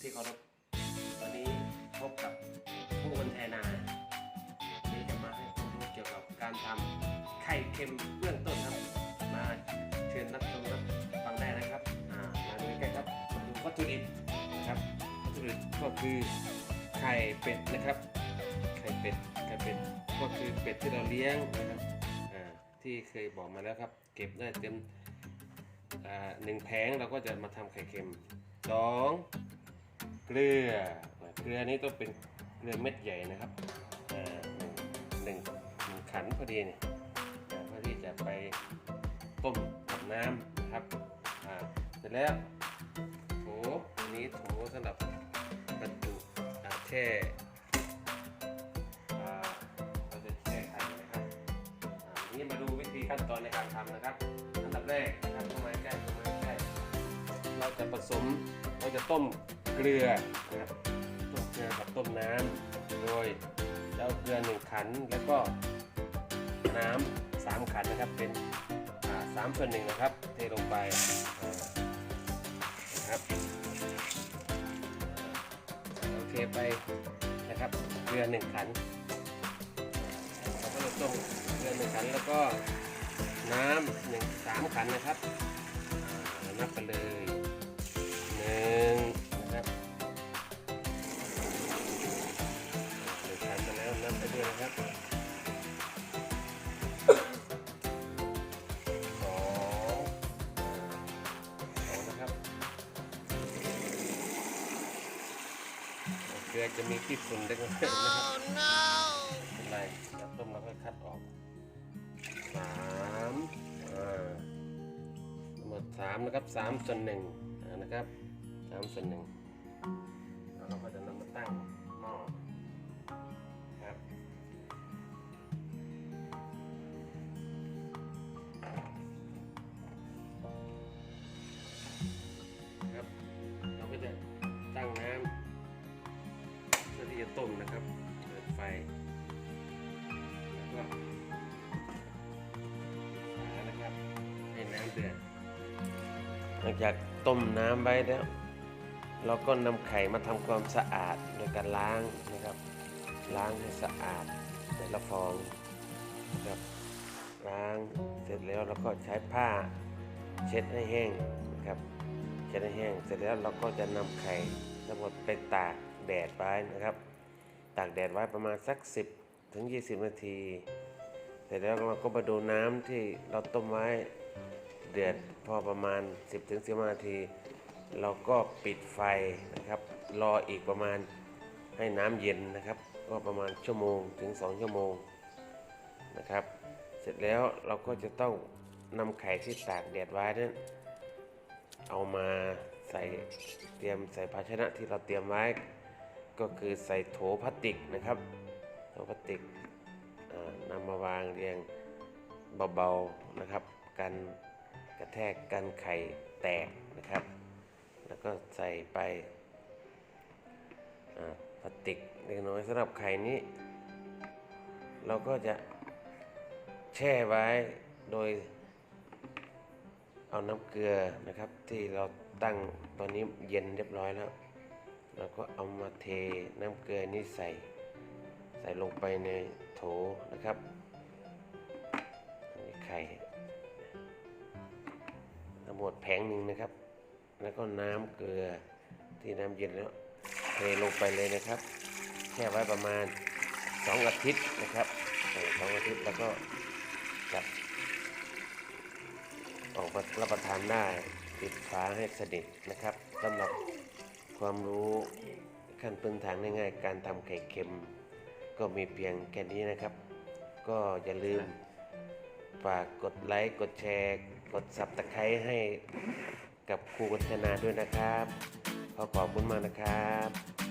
ที่เคารพวันนี้พบกับผู้คนแทนาที่จะมาให้ความรู้เกี่ยวกับการทำไข่เค็มเบื้องต้นครับ มาเชิญรับชมรับฟังได้นะครับอ่ามาดูใกล้ครับมาดูวัตถุดิบนะครับวัตถุดิบก็คือไข่เป็ดนะครับ ไข่เป็ดไข่เป็ดก็คือเป็ดที่เราเลี้ยงนะครับอ่าที่เคยบอกมาแล้วครับ เก็บได้เต็มอ่าหนึ่งแผงเราก็จะมาทำไข่เค็มสอง เกลือ เกลือนี้ต้องเป็นเกลือเม็ดใหญ่นะครับอ่าหนึ่งหนึ่งหนึ่งขันพอดีเนี่ยเพื่อที่จะไปต้มกับน้ำนะครับอ่าเสร็จแล้วโถอันนี้โถสำหรับบรรจุแช่อ่าเราจะแช่ไข่นะครับอ่านี้มาดูวิธีขั้นตอนในการทำนะครับอันดับแรกนะครับเข้ามาใกล้เข้ามาใกล้เราจะผสมเราจะต้ม กลือนะครับต้มเกลือกับต้มน้ำโดยจะเอาเกลือหนึ่งขันแล้วก็น้ำสามขันนะครับเป็นสามส่วนหนึ่งนะครับ เทลงไปนะครับอ่าโอเคไปนะครับเกลือหนึ่งขันเราก็จะต้มเกลือหนึ่งขันแล้วก็น้ำหนึ่งสามขันนะครับนับไปเลย ลือจะมีที่ฝุ่นเล็กน้อยนะครับเป็นไรแล้วต้มแล้วก็คัดออกสามอ่าทั้งหมดสามนะครับสามส่วนหนึ่งอ่านะครับสามส่วนหนึ่งแล้วเราก็จะนำมาตั้ง ต้มนะครับ เปิดไฟ แล้วก็ฝานะครับให้น้ำเดือด หลังจากต้มน้ำไว้แล้ว เราก็นำไข่มาทำความสะอาดโดยการล้างนะครับ ล้างให้สะอาดแต่ละฟองนะครับล้างเสร็จแล้วเราก็ใช้ผ้าเช็ดให้แห้งนะครับเช็ดให้แห้งเสร็จแล้วเราก็จะนำไข่ทั้งหมดไปตากแดดไว้นะครับ ตากแดดไว้ประมาณสัก 10 ถึง 20 นาที เสร็จแล้วเราก็มาดูน้ำที่เราต้มไว้เดือดพอประมาณ 10 ถึง 15 นาที เราก็ปิดไฟนะครับ รออีกประมาณให้น้ำเย็นนะครับ ก็ประมาณชั่วโมงถึง 2 ชั่วโมงนะครับ เสร็จแล้วเราก็จะต้องนำไข่ที่ตากแดดไว้นั้นเอามาใส่เตรียมใส่ภาชนะที่เราเตรียมไว้ ก็คือใส่โถพลาสติกนะครับโถพลาสติกนำมาวางเรียงเบาๆนะครับกันกระแทกกันไข่แตกนะครับ แล้วก็ใส่ไปพลาสติกเล็กน้อยสำหรับไข่นี้ เราก็จะแช่ไว้โดยเอาน้ำเกลือนะครับที่เราตั้งตอนนี้เย็นเรียบร้อยแล้ว แล้วก็เอามาเทน้ำเกลือนี่ใส่ ใส่ลงไปในโถนะครับนนี้ไข่ทั้งหมดแผงหนึ่งนะครับ แล้วก็น้ำเกลือที่น้ำเย็นแล้วเทลงไปเลยนะครับแช่ไว้ประมาณ 2 อาทิตย์นะครับสองอาทิตย์แล้วก็จับออกมารับประทานได้ปิดฝาให้สนิทนะครับสำหรับ ความรู้ขั้นพื้นฐานง่ายๆ การทำไข่เค็ม ก็มีเพียงแค่นี้นะครับ ก็อย่าลืมฝากกดไลค์กดแชร์ กดสับตะไคร้ให้กับครูวัฒนาด้วยนะครับ ขอขอบคุณมากนะครับ